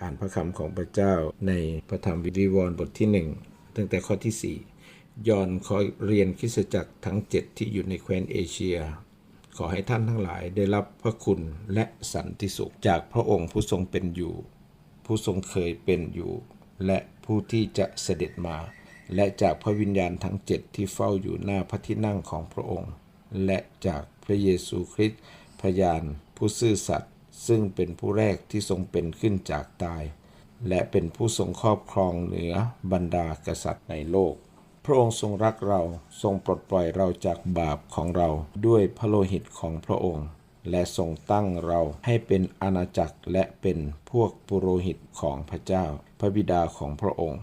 อ่านพระคำของพระเจ้าในพระธรรมวิริวรณ์บทที่หนึ่งตั้งแต่ข้อที่ 4 ยอนขอเรียนคริสจักรทั้ง 7 ที่อยู่ในแคว้นเอเชีย ขอให้ท่านทั้งหลายได้รับพระคุณและสันติสุข จากพระองค์ผู้ทรงเป็นอยู่ ผู้ทรงเคยเป็นอยู่ และผู้ที่จะเสด็จมา และจากพระวิญญาณทั้งเจ็ดที่เฝ้าอยู่หน้าพระที่นั่งของพระองค์ และจากพระเยซูคริสต์พยานผู้ซื่อสัตย์ ซึ่งเป็นผู้แรกที่ทรงเป็นขึ้นจากตาย และเป็นผู้ทรงครอบครองเหนือบรรดากษัตริย์ในโลก พระองค์ทรงรักเราทรงปลดปล่อยเราจากบาปของเราด้วยพระโลหิตของพระองค์ และทรงตั้งเราให้เป็นอาณาจักรและเป็นพวกปุโรหิตของพระเจ้า พระบิดาของพระองค์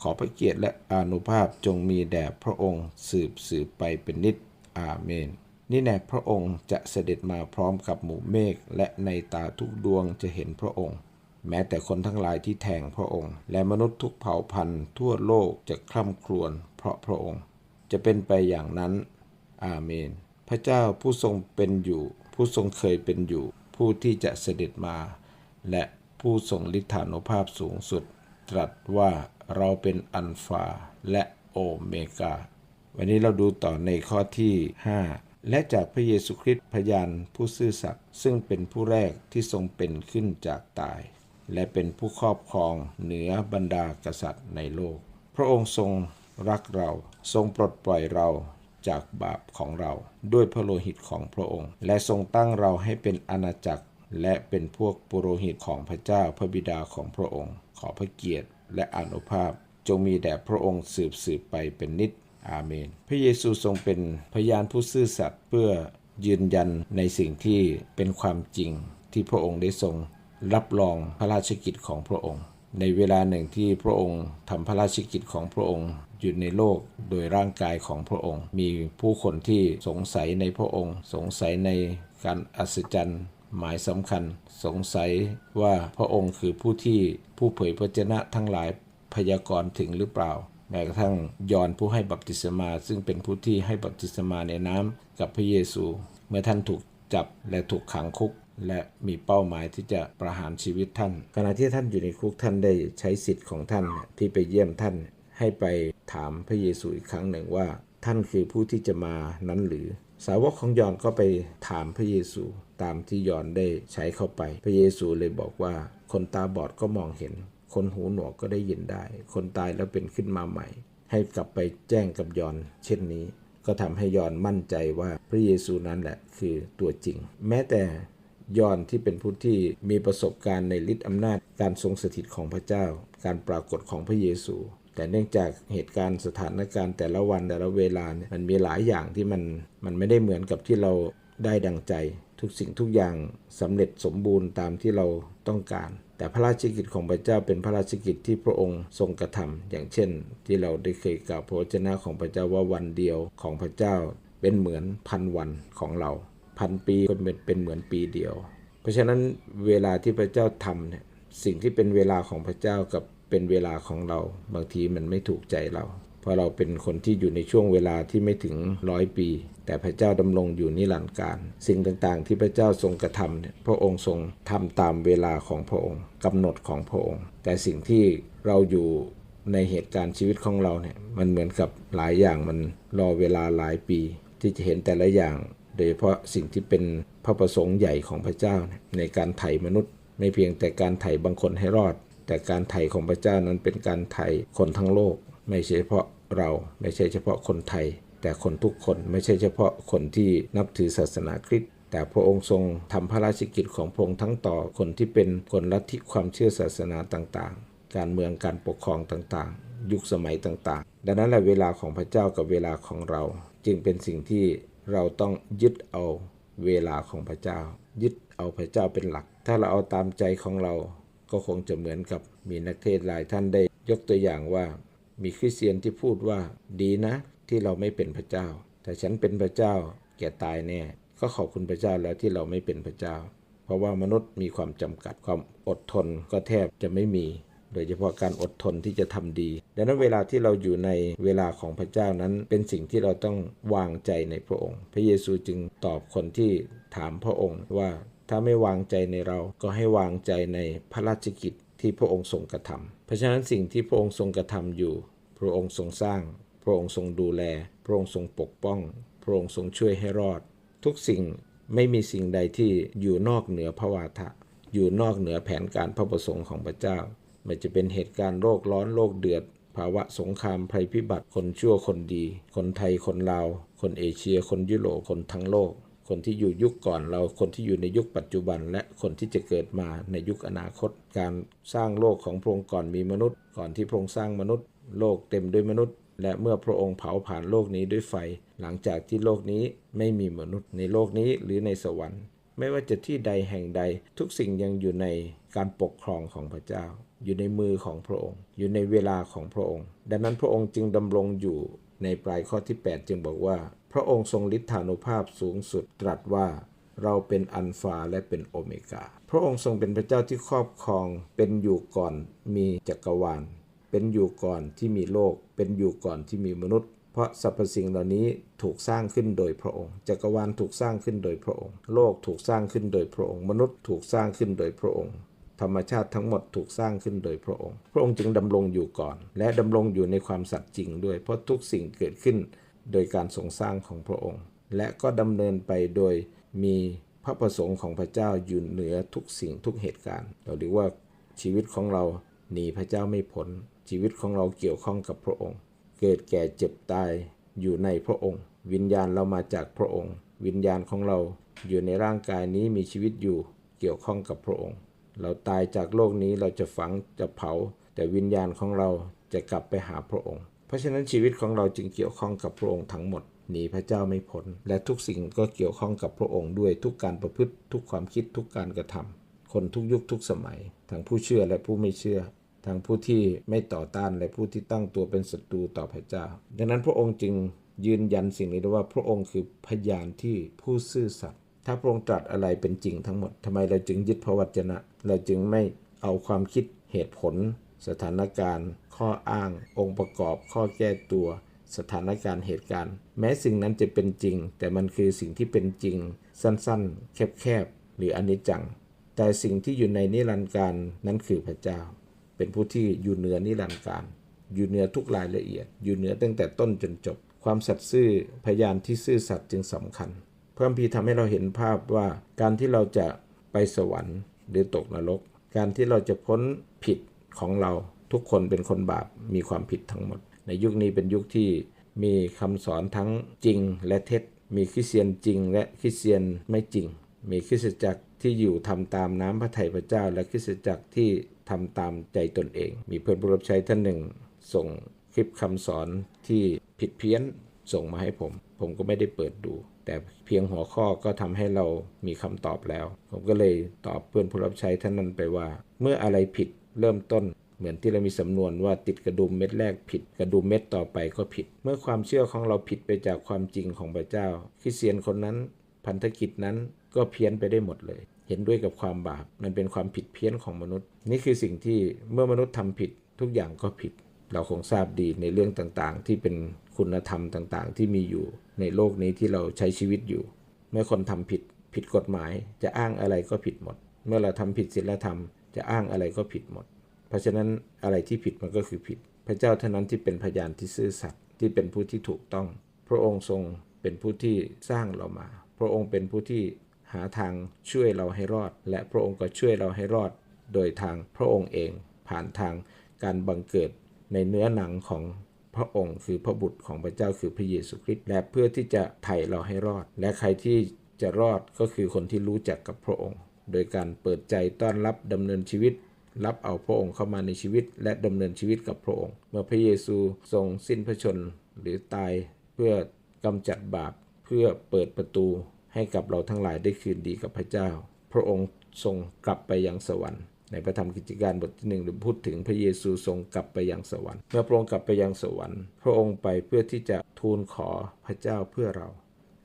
ขอพระเกียรติและอานุภาพจงมีแด่พระองค์สืบสืบไปเป็นนิจอาเมน นี่แน่พระองค์จะเสด็จมาพร้อมกับหมู่เมฆและในตาทุกดวงจะเห็นพระองค์ แม้แต่คนทั้งหลายที่แทงพระองค์ และมนุษย์ทุกเผ่าพันธุ์ทั่วโลกจะคร่ำครวญเพราะพระองค์ จะเป็นไปอย่างนั้น อาเมน พระเจ้าผู้ทรงเป็นอยู่ ผู้ทรงเคยเป็นอยู่ ผู้ที่จะเสด็จมา และผู้ทรงฤทธานุภาพสูงสุด ตรัสว่าเราเป็นอัลฟาและโอเมกา วันนี้เราดูต่อในข้อที่ 5 และจากพระเยซูคริสต์พยานผู้ซื่อสัตย์ซึ่งเป็นผู้แรกที่ทรงเป็นขึ้นจากตาย และเป็นผู้ครอบครองเหนือบรรดากษัตริย์ในโลก พระองค์ทรงรักเราทรงปลดปล่อยเราจากบาปของเราด้วยพระโลหิตของพระองค์ และทรงตั้งเราให้เป็นอาณาจักร และเป็นพวกปุโรหิตของพระเจ้าพระบิดาของพระองค์ ขอพระเกียรติและอนุภาพ จงมีแด่พระองค์สืบสืบไปเป็นนิจ อาเมน พระเยซูทรงเป็นพยานผู้ซื่อสัตย์เพื่อยืนยันในสิ่งที่เป็นความจริงที่พระองค์ได้ทรงรับรองพระราชกิจของพระองค์ ในเวลาหนึ่งที่พระองค์ทำพระราชกิจของพระองค์อยู่ในโลกโดยร่างกายของพระองค์ มีผู้คนที่สงสัยในพระองค์ สงสัยในการอัศจรรย์หมายสำคัญ สงสัยว่าพระองค์คือผู้ที่ผู้เผยพระชนะทั้งหลายพยากรณ์ถึงหรือเปล่า แม้กระทั่งยอนผู้ให้บัพติศมา ซึ่งเป็นผู้ที่ให้บัพติศมาในน้ำกับพระเยซู เมื่อท่านถูกจับและถูกขังคุก และมีเป้าหมายที่จะประหารชีวิตท่าน ขณะที่ท่านอยู่ในคุกท่านได้ใช้สิทธิ์ของท่านที่ไปเยี่ยมท่าน ให้ไปถามพระเยซูอีกครั้งหนึ่งว่า ท่านคือผู้ที่จะมานั้นหรือ สาวกของยอนก็ไปถามพระเยซูตามที่ยอนได้ใช้เข้าไป พระเยซูเลยบอกว่าคนตาบอดก็มองเห็น คนหูหนวกก็ได้ยินได้ คนตายแล้วเป็นขึ้นมาใหม่ ให้กลับไปแจ้งกับยอน เช่นนี้ ก็ทำให้ยอนมั่นใจว่าพระเยซูนั้นแหละคือตัวจริง แม้แต่ยอนที่เป็นผู้ที่มีประสบการณ์ในฤทธิอำนาจการทรงสถิตของพระเจ้า การปรากฏของพระเยซู แต่เนื่องจากเหตุการณ์สถานการณ์แต่ละวันแต่ละเวลาเนี่ยมันมีหลายอย่างที่มันมันไม่ได้เหมือนกับที่เราได้ดังใจ ทุกสิ่งทุกอย่างสำเร็จสมบูรณ์ตามที่เราต้องการ แต่พระราชกิจของพระเจ้าเป็นพระราชกิจที่พระองค์ทรงกระทำอย่างเช่น ที่เราได้เคยกล่าวพระวจนะของพระเจ้าว่าวันเดียวของพระเจ้าเป็นเหมือนพันวันของเรา พันปีก็เป็นเป็นเหมือนปีเดียว เพราะฉะนั้นเวลาที่พระเจ้าทำเนี่ยสิ่งที่เป็นเวลาของพระเจ้ากับเป็นเวลาของเรา บางทีมันไม่ถูกใจเรา เพราะเราเป็นคนที่อยู่ในช่วงเวลาที่ไม่ถึงร้อยปี แต่พระเจ้าดำรงอยู่นิรันดร์การ สิ่งต่างๆ ที่พระเจ้าทรงกระทำเนี่ยพระองค์ทรงทำตามเวลาของพระองค์กำหนดของพระองค์ แต่สิ่งที่เราอยู่ในเหตุการณ์ชีวิตของเราเนี่ยมันเหมือนกับหลายอย่างมันรอเวลาหลายปี ที่จะเห็นแต่ละอย่าง โดยเฉพาะสิ่งที่เป็นพระประสงค์ใหญ่ของพระเจ้า ในการไถ่มนุษย์ ไม่เพียงแต่การไถ่บางคนให้รอด แต่การไถ่ของพระเจ้านั้นเป็นการไถ่คนทั้งโลก ไม่ใช่เฉพาะเราไม่ใช่เฉพาะคนไทย แต่คนทุกคนไม่ใช่เฉพาะคนที่นับถือศาสนาคริสต์แต่พระองค์ทรงทำพระราชกิจของพระองค์ทั้งต่อคนที่เป็นคนลัทธิความเชื่อศาสนาต่างๆ การเมืองการปกครองต่างๆ ยุคสมัยต่างๆ ดังนั้นแหละเวลาของพระเจ้ากับเวลาของเรา จึงเป็นสิ่งที่เราต้องยึดเอาเวลาของพระเจ้า ยึดเอาพระเจ้าเป็นหลัก ถ้าเราเอาตามใจของเราก็คงจะเหมือนกับมีนักเทศน์หลายท่านได้ ยกตัวอย่างว่า มีคริสเตียนที่พูดว่าดีนะ ที่เราไม่เป็นพระเจ้า แต่ฉันเป็นพระเจ้า แก่ตายแน่ก็ขอบคุณพระเจ้าแล้วที่เราไม่เป็นพระเจ้า เพราะว่ามนุษย์มีความจำกัดความอดทนก็แทบจะไม่มี โดยเฉพาะการอดทนที่จะทำดี ดังนั้นเวลาที่เราอยู่ในเวลาของพระเจ้านั้น เป็นสิ่งที่เราต้องวางใจในพระองค์ พระเยซูจึงตอบคนที่ถามพระองค์ว่าถ้าไม่วางใจในเราก็ให้วางใจในพระราชกิจ ที่พระองค์ทรงกระทำเพราะฉะนั้นสิ่งที่พระองค์ทรงกระทำอยู่ พระองค์ทรงสร้าง พระองค์ทรงดูแล พระองค์ทรงปกป้อง พระองค์ทรงช่วยให้รอด ทุกสิ่งไม่มีสิ่งใดที่อยู่นอกเหนือพระวาทะ อยู่นอกเหนือแผนการพระประสงค์ของพระเจ้าไม่จะเป็นเหตุการณ์โรคร้อนโรคเดือด ภาวะสงครามภัยพิบัติคนชั่วคนดี คนไทยคนลาว คนเอเชีย คนยุโรปคนทั้งโลก คนที่อยู่ยุคก่อนเราคนที่อยู่ในยุคปัจจุบัน และคนที่จะเกิดมาในยุคอนาคต การสร้างโลกของพระองค์ก่อนมีมนุษย์ ก่อนที่พระองค์สร้างมนุษย์ โลกเต็มด้วยมนุษย์ และเมื่อพระองค์เผาผ่านโลกนี้ด้วยไฟ หลังจากที่โลกนี้ไม่มีมนุษย์ในโลกนี้หรือในสวรรค์ ไม่ว่าจะที่ใดแห่งใด ทุกสิ่งยังอยู่ในการปกครองของพระเจ้า อยู่ในมือของพระองค์ อยู่ในเวลาของพระองค์ ดังนั้นพระองค์จึงดำรงอยู่ในปลายข้อที่ 8 จึงบอกว่า พระองค์ทรงฤทธานุภาพสูงสุดตรัสว่าเราเป็นอัลฟาและเป็นโอเมกา พระองค์ทรงเป็นพระเจ้าที่ครอบครอง เป็นอยู่ก่อนมีจักรวาล เป็นอยู่ก่อนที่มีโลก เป็นอยู่ก่อนที่มีมนุษย์ เพราะสรรพสิ่งเหล่านี้ถูกสร้างขึ้นโดยพระองค์ จักรวาลถูกสร้างขึ้นโดยพระองค์ โลกถูกสร้างขึ้นโดยพระองค์ มนุษย์ถูกสร้างขึ้นโดยพระองค์ ธรรมชาติทั้งหมดถูกสร้างขึ้นโดยพระองค์ พระองค์จึงดำรงอยู่ก่อน และดำรงอยู่ในความสัตย์จริงด้วย เพราะทุกสิ่งเกิดขึ้น โดยการทรงสร้างของพระองค์ และก็ดำเนินไปโดยมีพระประสงค์ของพระเจ้าอยู่เหนือทุกสิ่งทุกเหตุการณ์ เราเรียกว่าชีวิตของเราหนีพระเจ้าไม่พ้นชีวิตของเราเกี่ยวข้องกับพระองค์ เกิดแก่เจ็บตายอยู่ในพระองค์ วิญญาณเรามาจากพระองค์ วิญญาณของเราอยู่ในร่างกายนี้มีชีวิตอยู่เกี่ยวข้องกับพระองค์ เราตายจากโลกนี้เราจะฝังจะเผา แต่วิญญาณของเราจะกลับไปหาพระองค์ ราะฉะนั้นชีวิตของเราจึงเกี่ยวข้องกับพระองค์ทั้งหมดหนีพระเจ้าไม่พ้นและทุกสิ่งก็เกี่ยวข้องกับพระองค์ด้วยทุกการประพฤติทุกความคิดทุกการกระทำคนทุกยุคทุกสมัย ทั้งผู้เชื่อและผู้ไม่เชื่อ ทั้งผู้ที่ไม่ต่อต้านและผู้ที่ตั้งตัวเป็นศัตรูต่อพระเจ้า ดังนั้นพระองค์จึงยืนยันสิ่งนี้ด้วยว่าพระองค์คือพยานที่ผู้ซื่อสัตย์ถ้าพระองค์ตรัสอะไรเป็นจริงทั้งหมดทำไมเราจึงยึดพระวจนะ เราจึงไม่เอาความคิดเหตุผล สถานการณ์ ข้ออ้าง องค์ประกอบ ข้อแก้ตัว สถานการณ์เหตุการณ์ แม้สิ่งนั้นจะเป็นจริง แต่มันคือสิ่งที่เป็นจริง สั้นๆ แคบๆ หรืออนิจจัง แต่สิ่งที่อยู่ในนิรันดร์การนั้นคือพระเจ้า เป็นผู้ที่อยู่เหนือนิรันดร์การอยู่เหนือทุกรายละเอียด อยู่เหนือตั้งแต่ต้นจนจบ ความสัตย์ซื่อพยานที่ซื่อสัตย์จึงสำคัญพระคัมภีร์ทำให้เราเห็นภาพว่าการที่เราจะไปสวรรค์หรือตกนรก การที่เราจะพ้นผิดของเรา ทุกคนเป็นคนบาปมีความผิดทั้งหมด ในยุคนี้เป็นยุคที่มีคำสอนทั้งจริงและเท็จ มีคริสเตียนจริงและคริสเตียนไม่จริง มีคริสตจักรที่อยู่ทำตามน้ำพระทัยพระเจ้า และคริสตจักรที่ทำตามใจตนเอง มีเพื่อนผู้รับใช้ท่านหนึ่ง ส่งคลิปคำสอนที่ผิดเพี้ยนส่งมาให้ผม ผมก็ไม่ได้เปิดดู แต่เพียงหัวข้อก็ทำให้เรามีคำตอบแล้ว ผมก็เลยตอบเพื่อนผู้รับใช้ท่านนั้นไปว่า เมื่ออะไรผิดเริ่มต้น เหมือนที่เรามีสำนวนว่าติดกระดุมเม็ดแรกผิด กระดุมเม็ดต่อไปก็ผิด เมื่อความเชื่อของเราผิดไปจากความจริงของพระเจ้าคริสเตียนคนนั้น พันธกิจนั้นก็เพี้ยนไปได้หมดเลย เห็นด้วยกับความบาปมันเป็นความผิดเพี้ยนของมนุษย์ นี่คือสิ่งที่เมื่อมนุษย์ทำผิดทุกอย่างก็ผิด เราคงทราบดีในเรื่องต่างๆ ที่เป็นคุณธรรมต่างๆ ที่มีอยู่ในโลกนี้ที่เราใช้ชีวิตอยู่ เมื่อคนทำผิดผิดกฎหมาย จะอ้างอะไรก็ผิดหมด เมื่อเราทำผิดศีลธรรม จะอ้างอะไรก็ผิดหมด เพราะฉะนั้นอะไรที่ผิดมันก็คือผิด พระเจ้าเท่านั้นที่เป็นพยานที่ซื่อสัตย์ที่เป็นผู้ที่ถูกต้อง พระองค์ทรงเป็นผู้ที่สร้างเรามา พระองค์เป็นผู้ที่หาทางช่วยเราให้รอด และพระองค์ก็ช่วยเราให้รอด โดยทางพระองค์เองผ่านทางการบังเกิดในเนื้อหนังของพระองค์คือพระบุตรของพระเจ้าคือพระเยซูคริสต์และเพื่อที่จะไถ่เราให้รอด และใครที่จะรอดก็คือคนที่รู้จักกับพระองค์ โดยการเปิดใจต้อนรับดำเนินชีวิต รับเอาพระองค์เข้ามาในชีวิต และดำเนินชีวิตกับพระองค์ เมื่อพระเยซูทรงสิ้นพระชนหรือตายเพื่อกำจัดบาปเพื่อเปิดประตูให้กับเราทั้งหลายได้คืนดีกับพระเจ้า พระองค์ทรงกลับไปยังสวรรค์ ในพระธรรมกิจการบทที่หนึ่งหรือพูดถึงพระเยซูทรงกลับไปยังสวรรค์ เมื่อพระองค์กลับไปยังสวรรค์ พระองค์ไปเพื่อที่จะทูลขอพระเจ้าเพื่อเรา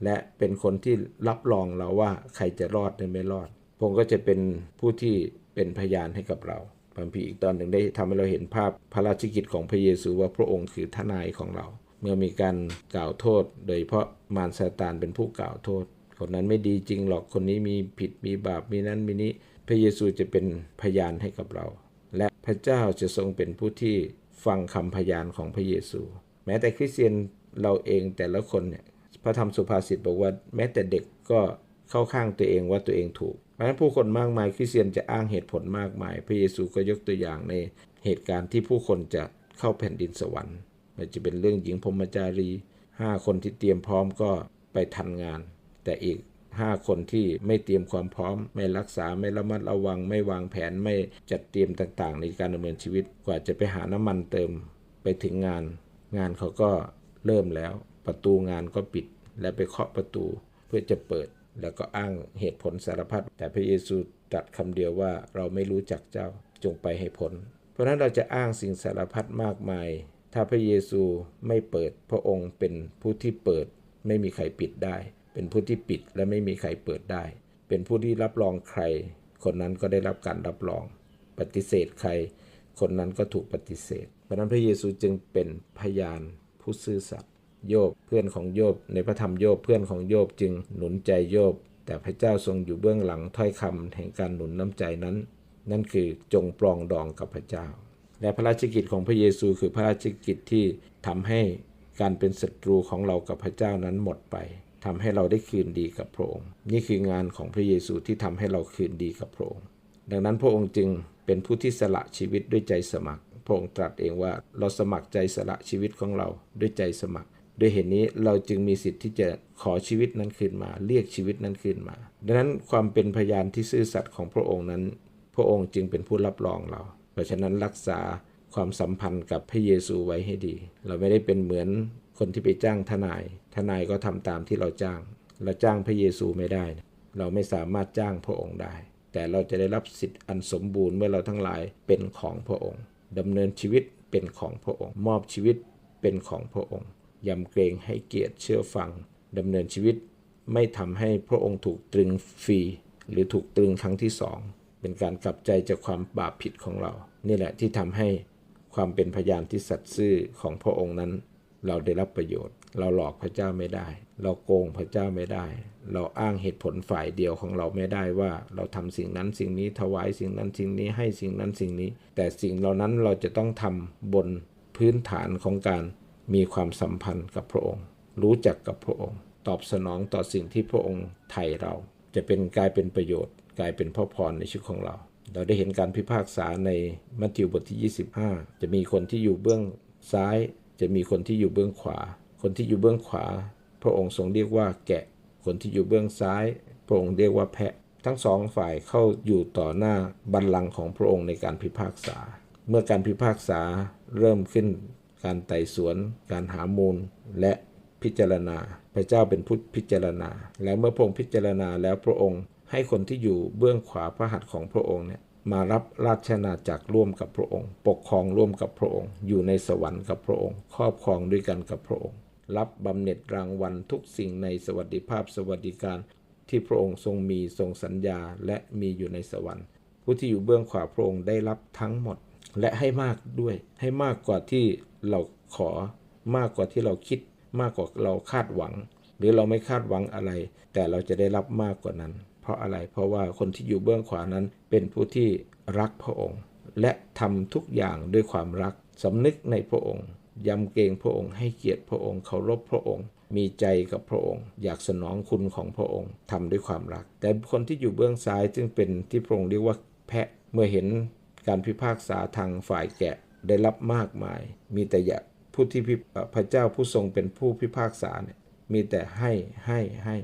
และเป็นคนที่รับรองเราว่าใครจะรอดหรือไม่รอด พระองค์ก็จะเป็นผู้ที่ เป็นพยานให้กับเราพระคัมภีอีกตอนหนึ่งได้ทำให้เราเห็นภาพพระราชกิจของพระเยซูว่าพระองค์คือทนายของเรา เมื่อมีการกล่าวโทษ โดยเฉพาะมารซาตานเป็นผู้กล่าวโทษ คนนั้นไม่ดีจริงหรอกคนนี้มีผิดมีบาปมีนั้นมีนี้ พระเยซูจะเป็นพยานให้กับเรา และพระเจ้าจะทรงเป็นผู้ที่ฟังคำพยานของพระเยซู แม้แต่คริสเตียนเราเองแต่ละคนเนี่ยพระธรรมสุภาษิตบอกว่าแม้แต่เด็กก็ เข้าข้างตัวเองว่าตัวเองถูกเพราะฉะนั้นผู้คนมากมายคริสเตียนจะอ้างเหตุผลมากมาย พระเยซูก็ยกตัวอย่างในเหตุการณ์ที่ผู้คนจะเข้าแผ่นดินสวรรค์ม่ว่าจะเป็นเรื่องหญิงพรมจารีห้าคนที่เตรียมพร้อมก็ไปทันงาน แต่อีก 5 คนที่ไม่เตรียมความพร้อม ไม่รักษาไม่ระมัดระวัง ไม่วางแผนไม่จัดเตรียมต่างๆ ในการดำเนินชีวิตกว่าจะไปหาน้ำมันเติมไปถึงงาน งานเขาก็เริ่มแล้ว ประตูงานก็ปิด และไปเคาะประตูเพื่อจะเปิด แล้วก็อ้างเหตุผลสารพัดแต่พระเยซูตรัสคำเดียวว่าเราไม่รู้จักเจ้าจงไปให้พ้นเพราะฉะนั้นเราจะอ้างสิ่งสารพัดมากมาย ถ้าพระเยซูไม่เปิดพระองค์เป็นผู้ที่เปิด ไม่มีใครปิดได้ เป็นผู้ที่ปิดและไม่มีใครเปิดได้ เป็นผู้ที่รับรองใคร คนนั้นก็ได้รับการรับรอง ปฏิเสธใคร คนนั้นก็ถูกปฏิเสธเพราะนั้นพระเยซูจึงเป็นพยานผู้ซื่อสัตย์ โยบเพื่อนของโยบในพระธรรมโยบเพื่อนของโยบจึงหนุนใจโยบ แต่พระเจ้าทรงอยู่เบื้องหลังถ้อยคำแห่งการหนุนน้ำใจนั้น นั่นคือจงปรองดองกับพระเจ้า และพระราชกิจของพระเยซูคือพระราชกิจที่ทำให้การเป็นศัตรูของเรากับพระเจ้านั้นหมดไปทำให้เราได้คืนดีกับพระองค์ นี่คืองานของพระเยซูที่ทำให้เราคืนดีกับพระองค์ ดังนั้นพระองค์จึงเป็นผู้ที่สละชีวิตด้วยใจสมัคร พระองค์ตรัสเองว่าเราสมัครใจสละชีวิตของเราด้วยใจสมัคร โดยเหตุนนี้เราจึงมีสิทธิ์ที่จะขอชีวิตนั้นคืนมา เรียกชีวิตนั้นคืนมา ดังนั้นความเป็นพยานที่ซื่อสัตย์ของพระองค์นั้น พระองค์จึงเป็นผู้รับรองเรา เพราะฉะนั้นรักษาความสัมพันธ์กับพระเยซูไว้ให้ดี เราไม่ได้เป็นเหมือนคนที่ไปจ้างทนาย ทนายก็ทำตามที่เราจ้าง เราจ้างพระเยซูไม่ได้ เราไม่สามารถจ้างพระองค์ได้ แต่เราจะได้รับสิทธิ์อันสมบูรณ์เมื่อเราทั้งหลายเป็นของพระองค์ดำเนินชีวิตเป็นของพระองค์ มอบชีวิตเป็นของพระองค์ ยำเกรงให้เกียรติเชื่อฟังดำเนินชีวิต ไม่ทำให้พระองค์ถูกตรึงฟรี หรือถูกตรึงครั้งที่สองเป็นการกลับใจจากความบาปผิดของเรา นี่แหละที่ทำให้ความเป็นพยานที่สัตย์ซื่อของพระองค์นั้น เราได้รับประโยชน์ เราหลอกพระเจ้าไม่ได้ เราโกงพระเจ้าไม่ได้ เราอ้างเหตุผลฝ่ายเดียวของเราไม่ได้ว่า เราทำสิ่งนั้นสิ่งนี้ถวายสิ่งนั้นสิ่งนี้ให้สิ่งนั้นสิ่งนี้ แต่สิ่งเหล่านั้นเราจะต้องทำบนพื้นฐานของการ มีความสัมพันธ์กับพระองค์ รู้จักกับพระองค์ ตอบสนองต่อสิ่งที่พระองค์ไถ่เรา จะเป็นกลายเป็นประโยชน์ กลายเป็นพระพรในชีวิตของเรา เราได้เห็นการพิพากษาในมัทธิวบทที่ 25 จะมีคนที่อยู่เบื้องซ้าย จะมีคนที่อยู่เบื้องขวา คนที่อยู่เบื้องขวา พระองค์ทรงเรียกว่าแกะ คนที่อยู่เบื้องซ้าย พระองค์เรียกว่าแพะ ทั้งสองฝ่ายเข้าอยู่ต่อหน้าบัลลังก์ของพระองค์ในการพิพากษา เมื่อการพิพากษาเริ่มขึ้น การไต่สวน การหามูล และพิจารณา พระเจ้าเป็นผู้พิจารณา และเมื่อพระองค์พิจารณาแล้วพระองค์ ให้คนที่อยู่เบื้องขวาพระหัตถ์ของพระองค์เนี่ยมารับราชนาจักรร่วมกับพระองค์ ปกครองร่วมกับพระองค์ อยู่ในสวรรค์กับพระองค์ ครอบครองด้วยกันกับพระองค์ รับบำเหน็จรางวัลทุกสิ่งในสวัสดิภาพสวัสดิการที่พระองค์ทรงมีทรงสัญญาและมีอยู่ในสวรรค์ ผู้ที่อยู่เบื้องขวาพระองค์ได้รับทั้งหมด และให้มากด้วย ให้มากกว่าที่ เราขอมากกว่าที่เราคิดมากกว่าเราคาดหวัง หรือเราไม่คาดหวังอะไร แต่เราจะได้รับมากกว่านั้น เพราะอะไรเพราะว่าคนที่อยู่เบื้องขวานั้นเป็นผู้ที่รักพระองค์ และทำทุกอย่างด้วยความรักสำนึกในพระองค์ยำเกรงพระองค์ให้เกียรติพระองค์เคารพพระองค์ มีใจกับพระองค์ อยากสนองคุณของพระองค์ทำด้วยความรัก แต่คนที่อยู่เบื้องซ้ายจึงเป็นที่พระองค์เรียกว่าแพะเมื่อเห็นการพิพากษาทางฝ่ายแกะ ได้รับมากมาย มีแต่อยากผู้ที่พระเจ้าผู้ทรงเป็นผู้พิพากษาเนี่ยมีแต่ให้ให้ให้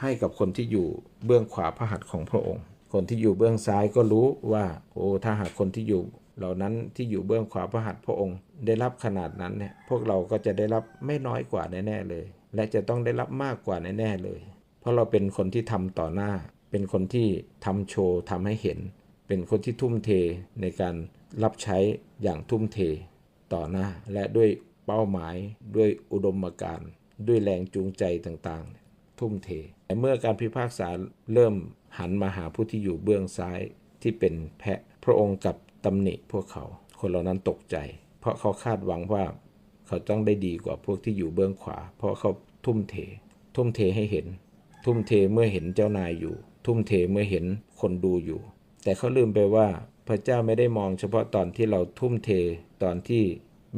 ให้กับคนที่อยู่เบื้องขวาพระหัตถ์ของพระองค์ คนที่อยู่เบื้องซ้ายก็รู้ว่าโอ้ถ้าหากคนที่อยู่เหล่านั้นที่อยู่เบื้องขวาพระหัตถ์พระองค์ ได้รับขนาดนั้นเนี่ยพวกเราก็จะได้รับไม่น้อยกว่าแน่ๆเลย และจะต้องได้รับมากกว่าแน่ๆเลย เพราะเราเป็นคนที่ทำต่อหน้า เป็นคนที่ทำโชว์ทำให้เห็น เป็นคนที่ทุ่มเทในการ รับใช้อย่างทุ่มเทต่อหน้า และด้วยเป้าหมายด้วยอุดมการณ์ด้วยแรงจูงใจต่างๆ ทุ่มเทแต่เมื่อการพิพากษาเริ่มหันมาหาผู้ที่อยู่เบื้องซ้ายที่เป็นแพะพระองค์กับตำหนิพวกเขา คนเหล่านั้นตกใจ เพราะเขาคาดหวังว่า เขาต้องได้ดีกว่าพวกที่อยู่เบื้องขวา เพราะเขาทุ่มเท ทุ่มเทให้เห็น ทุ่มเทเมื่อเห็นเจ้านายอยู่ ทุ่มเทเมื่อเห็นคนดูอยู่ แต่เขาลืมไปว่า พระเจ้าไม่ได้มองเฉพาะตอนที่เราทุ่มเทตอนที่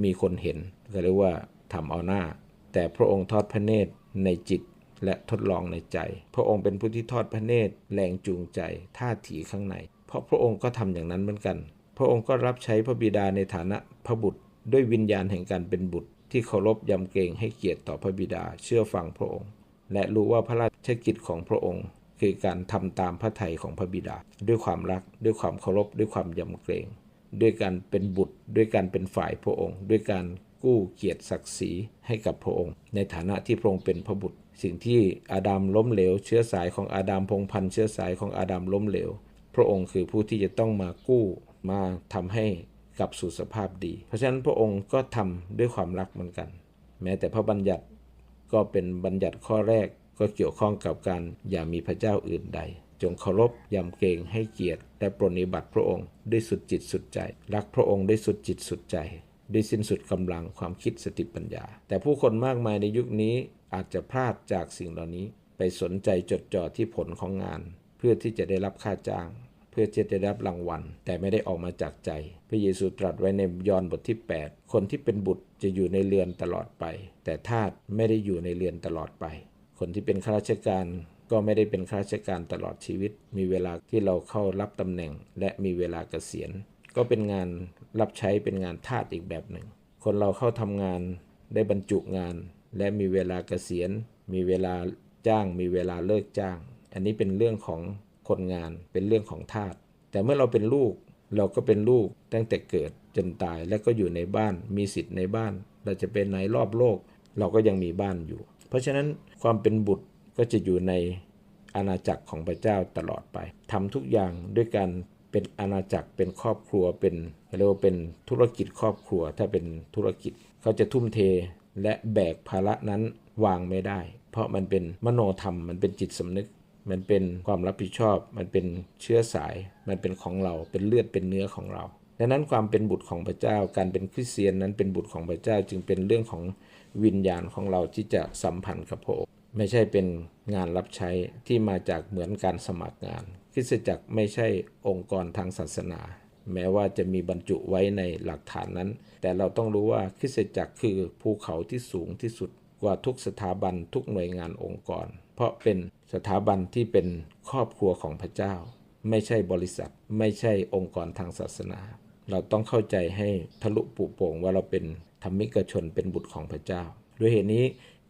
มีคนเห็นก็เรียกว่าทำเอาหน้า แต่พระองค์ทอดพระเนตรในจิตและทดลองในใจ พระองค์เป็นผู้ที่ทอดพระเนตรแรงจูงใจท่าทีข้างใน เพราะพระองค์ก็ทำอย่างนั้นเหมือนกัน พระองค์ก็รับใช้พระบิดาในฐานะพระบุตร ด้วยวิญญาณแห่งการเป็นบุตร ที่เคารพยำเกรงให้เกียรติต่อพระบิดาเชื่อฟังพระองค์ และรู้ว่าพระราชกิจของพระองค์ คือการทำตามพระทัยของพระบิดา ด้วยความรัก ด้วยความเคารพ ด้วยความยำเกรง ด้วยการเป็นบุตร ด้วยการเป็นฝ่ายพระองค์ ด้วยการกู้เกียรติศักดิ์ศรีให้กับพระองค์ ในฐานะที่พระองค์เป็นพระบุตร สิ่งที่อาดัมล้มเหลว เชื้อสายของอาดัมพงพันเชื้อสายของอาดัมล้มเหลว พระองค์คือผู้ที่จะต้องมากู้มาทำให้กลับสู่สภาพดี เพราะฉะนั้นพระองค์ก็ทำด้วยความรักเหมือนกัน แม้แต่พระบัญญัติก็เป็นบัญญัติข้อแรก ก็เกี่ยวข้องกับการอย่ามีพระเจ้าอื่นใด จงเคารพยำเกรงให้เกียรติ และปรนนิบัติพระองค์ด้วยสุดจิตสุดใจ รักพระองค์ด้วยสุดจิตสุดใจด้วยสิ้นสุดกำลังความคิดสติปัญญา แต่ผู้คนมากมายในยุคนี้อาจจะพลาดจากสิ่งเหล่านี้ ไปสนใจจดจ่อที่ผลของงาน เพื่อที่จะได้รับค่าจ้าง เพื่อจะได้รับรางวัล แต่ไม่ได้ออกมาจากใจ พระเยซูตรัสไว้ในยอห์นบทที่ 8 คนที่เป็นบุตรจะอยู่ในเรือนตลอดไป แต่ทาสไม่ได้อยู่ในเรือนตลอดไป คนที่เป็นข้าราชการก็ไม่ได้เป็นข้าราชการตลอดชีวิต มีเวลาที่เราเข้ารับตำแหน่ง และมีเวลาเกษียณ ก็เป็นงานรับใช้เป็นงานทาสอีกแบบหนึ่ง คนเราเข้าทำงานได้บรรจุงาน และมีเวลาเกษียณ มีเวลาจ้าง มีเวลาเลิกจ้าง อันนี้เป็นเรื่องของคนงานเป็นเรื่องของทาสแต่เมื่อเราเป็นลูกเราก็เป็นลูกตั้งแต่เกิดจนตายและก็อยู่ในบ้านมีสิทธิ์ในบ้าน เราจะเป็นไหนรอบโลก เราก็ยังมีบ้านอยู่ เพราะฉะนั้น ความเป็นบุตรก็จะอยู่ในอาณาจักรของพระเจ้าตลอดไปทำทุกอย่างด้วยการเป็นอาณาจักรเป็นครอบครัวเป็นเรียกว่าเป็นธุรกิจครอบครัว ถ้าเป็นธุรกิจเขาจะทุ่มเทและแบกภาระนั้นวางไม่ได้ เพราะมันเป็นมโนธรรมมันเป็นจิตสำนึก มันเป็นความรับผิดชอบ มันเป็นเชื้อสาย มันเป็นของเราเป็นเลือดเป็นเนื้อของเราดังนั้นความเป็นบุตรของพระเจ้า การเป็นคริสเตียนนั้นเป็นบุตรของพระเจ้าจึงเป็นเรื่องของวิญญาณของเราที่จะสัมพันธ์กับพระองค์ ไม่ใช่เป็นงานรับใช้ที่มาจากเหมือนการสมัครงาน คริสตจักรไม่ใช่องค์กรทางศาสนา แม้ว่าจะมีบรรจุไว้ในหลักฐานนั้น แต่เราต้องรู้ว่าคริสตจักรคือภูเขาที่สูงที่สุดกว่าทุกสถาบันทุกหน่วยงานองค์กร เพราะเป็นสถาบันที่เป็นครอบครัวของพระเจ้า ไม่ใช่บริษัท ไม่ใช่องค์กรทางศาสนา เราต้องเข้าใจให้ทะลุปุโป่งว่าเราเป็นธรรมิกชนเป็นบุตรของพระเจ้า ด้วยเหตุนี้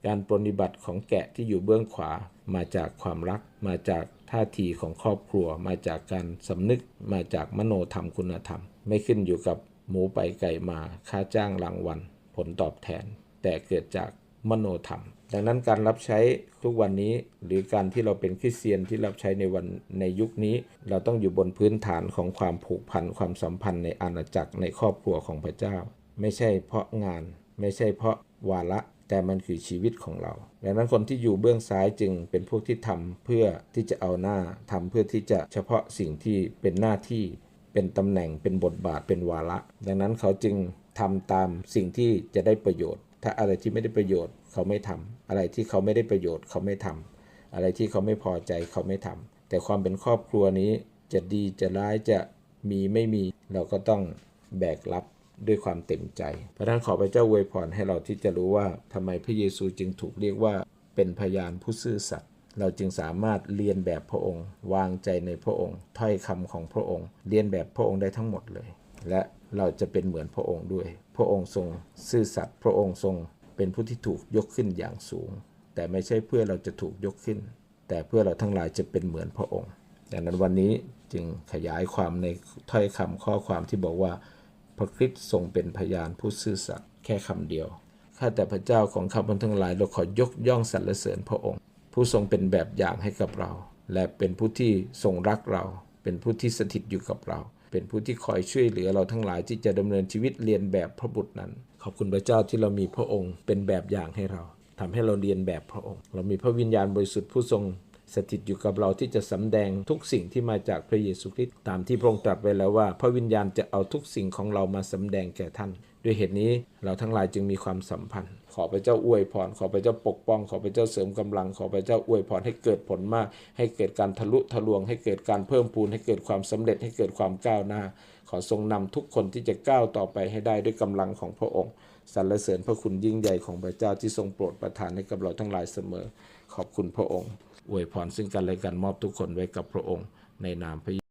การปรนนิบัติของแกะที่อยู่เบื้องขวา มาจากความรัก มาจากท่าทีของครอบครัว มาจากการสำนึก มาจากมโนธรรมคุณธรรม ไม่ขึ้นอยู่กับหมูไปไก่มาค่าจ้างรางวัล ผลตอบแทน แต่เกิดจากมโนธรรม ดังนั้นการรับใช้ทุกวันนี้หรือการที่เราเป็นคริสเตียนที่รับใช้ในวันในยุคนี้ เราต้องอยู่บนพื้นฐานของความผูกพันความสัมพันธ์ในอาณาจักรในครอบครัวของพระเจ้า ไม่ใช่เพราะงาน ไม่ใช่เพราะวาระ แต่มันคือชีวิตของเรา ดังนั้นคนที่อยู่เบื้องซ้ายจึงเป็นพวกที่ทำเพื่อที่จะเอาหน้าทำเพื่อที่จะเฉพาะสิ่งที่เป็นหน้าที่เป็นตำแหน่งเป็นบทบาทเป็นวาระ ดังนั้นเขาจึงทำตามสิ่งที่จะได้ประโยชน์ ถ้าอะไรที่ไม่ได้ประโยชน์เขาไม่ทำอะไรที่เขาไม่ได้ประโยชน์เขาไม่ทำอะไรที่เขาไม่พอใจเขาไม่ทำแต่ความเป็นครอบครัวนี้จะดีจะร้ายจะมีไม่มี เราก็ต้องแบกรับ ด้วยความเต็มใจ พระท่านขอพระเจ้าอวยพรให้เราที่จะรู้ว่าทำไมพระเยซูจึงถูกเรียกว่าเป็นพยานผู้ซื่อสัตย์เราจึงสามารถเรียนแบบพระองค์ วางใจในพระองค์ ถ้อยคำของพระองค์ เรียนแบบพระองค์ได้ทั้งหมดเลย และเราจะเป็นเหมือนพระองค์ด้วย พระองค์ทรงซื่อสัตย์พระองค์ทรงเป็นผู้ที่ถูกยกขึ้นอย่างสูง แต่ไม่ใช่เพื่อเราจะถูกยกขึ้น แต่เพื่อเราทั้งหลายจะเป็นเหมือนพระองค์ดังนั้นวันนี้จึงขยายความในถ้อยคำข้อความที่บอกว่า พระคริสต์ทรงเป็นพยานผู้ซื่อสัตย์แค่คำเดียว ข้าแต่พระเจ้าของข้าพเจ้าทั้งหลายเราขอยกย่องสรรเสริญพระองค์ ผู้ทรงเป็นแบบอย่างให้กับเรา และเป็นผู้ที่ทรงรักเรา เป็นผู้ที่สถิตอยู่กับเรา เป็นผู้ที่คอยช่วยเหลือเราทั้งหลายที่จะดำเนินชีวิตเรียนแบบพระบุตรนั้น ขอบคุณพระเจ้าที่เรามีพระองค์เป็นแบบอย่างให้เราทำให้เราเรียนแบบพระองค์ เรามีพระวิญญาณบริสุทธิ์ผู้ทรง สถิตอยู่กับเราที่จะสำแดงทุกสิ่งที่มาจากพระเยซูคริสต์ตามที่พระองค์ตรัสไว้แล้วว่า พระวิญญาณจะเอาทุกสิ่งของเรามาสำแดงแก่ท่าน ด้วยเหตุนี้เราทั้งหลายจึงมีความสัมพันธ์ ขอพระเจ้าอวยพร ขอพระเจ้าปกป้อง ขอพระเจ้าเสริมกำลัง ขอพระเจ้าอวยพรให้เกิดผลมาก ให้เกิดการทะลุทะลวง ให้เกิดการเพิ่มพูน ให้เกิดความสำเร็จ ให้เกิดความก้าวหน้า ขอทรงนำทุกคนที่จะก้าวต่อไปให้ได้ด้วยกำลังของพระองค์สรรเสริญพระคุณยิ่งใหญ่ของพระเจ้าที่ทรงโปรดประทานให้กับเราทั้งหลายเสมอ ขอบคุณพระองค์ อวยพรซึ่งกันและกันมอบทุกคนไว้กับพระองค์ในนามพระ